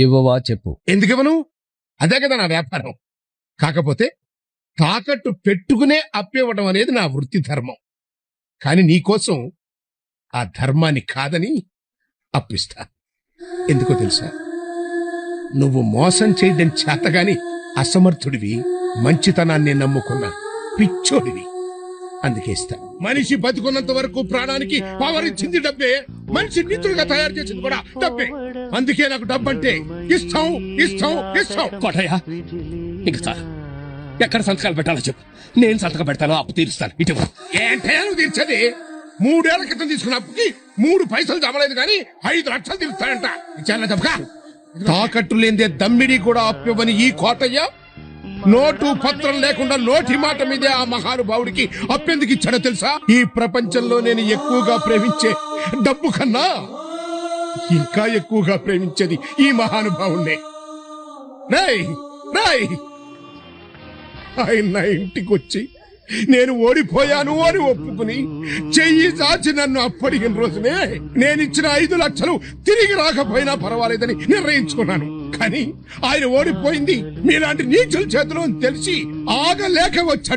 ఇవ్వవా చెప్పు. ఎందుకివ్వను అదే కదా నా వ్యాపారం. కాకపోతే తాకట్టు పెట్టుకునే అప్పివ్వడం అనేది నా వృత్తి ధర్మం. కాని నీకోసం ఆ ధర్మాన్ని కాదని అప్పిస్తా. ఎందుకో తెలుసా? నువ్వు మోసం చేయడం చేతగాని అసమర్థుడివి మంచితనాన్ని నమ్ముకున్న పిచ్చోడివి. అందుకే ఇస్తా. మనిషి బతుకున్నంత వరకు ప్రాణానికి పవర్ ఇచ్చింది డబ్బే. మనిషి నిధులుగా తయారు చేసింది కూడా డబ్బే. అందుకే నాకు డబ్బంటే ఇస్తాం ఇస్తాం ఇస్తాం కోటయ్య ఇంక చాలు ఎక్కడ సంతకాలు పెట్టాలో చెప్పు. నేను సంతకం పెడతాను అప్పు తీరుస్తాను. ఇటు నువ్వు తీర్చది? మూడేళ్ళ క్రితం తీసుకున్న అప్పుకి మూడు పైసలు జమలేదు కానీ ఐదు లక్షలు తీరుస్తాడంట తప్పక తాకట్టు లేదే దమ్మిడి కూడా అప్పివ్వని ఈ కోటయ్య నోటు పత్రం లేకుండా నోటి మాట మీదే ఆ మహానుభావుడికి అప్పెందుకు ఇచ్చాడో తెలుసా? ఈ ప్రపంచంలో నేను ఎక్కువగా ప్రేమించే డబ్బు కన్నా ఇంకా ఎక్కువగా ప్రేమించేది ఈ మహానుభావుణ్ణే. రాయ్ రాయ్! ఆయన నా ఇంటికి వచ్చి నేను ఓడిపోయాను అని ఒప్పుకుని చెయ్యి చాచి నన్ను అప్పడిగిన రోజునే నేను ఇచ్చిన ఐదు లక్షలు తిరిగి రాకపోయినా పర్వాలేదని నిర్ణయించుకున్నాను. కానీ ఆయన ఓడిపోయింది. మీలాంటి నీచుల చేతిలో తెలిసి ఆగలేక వచ్చి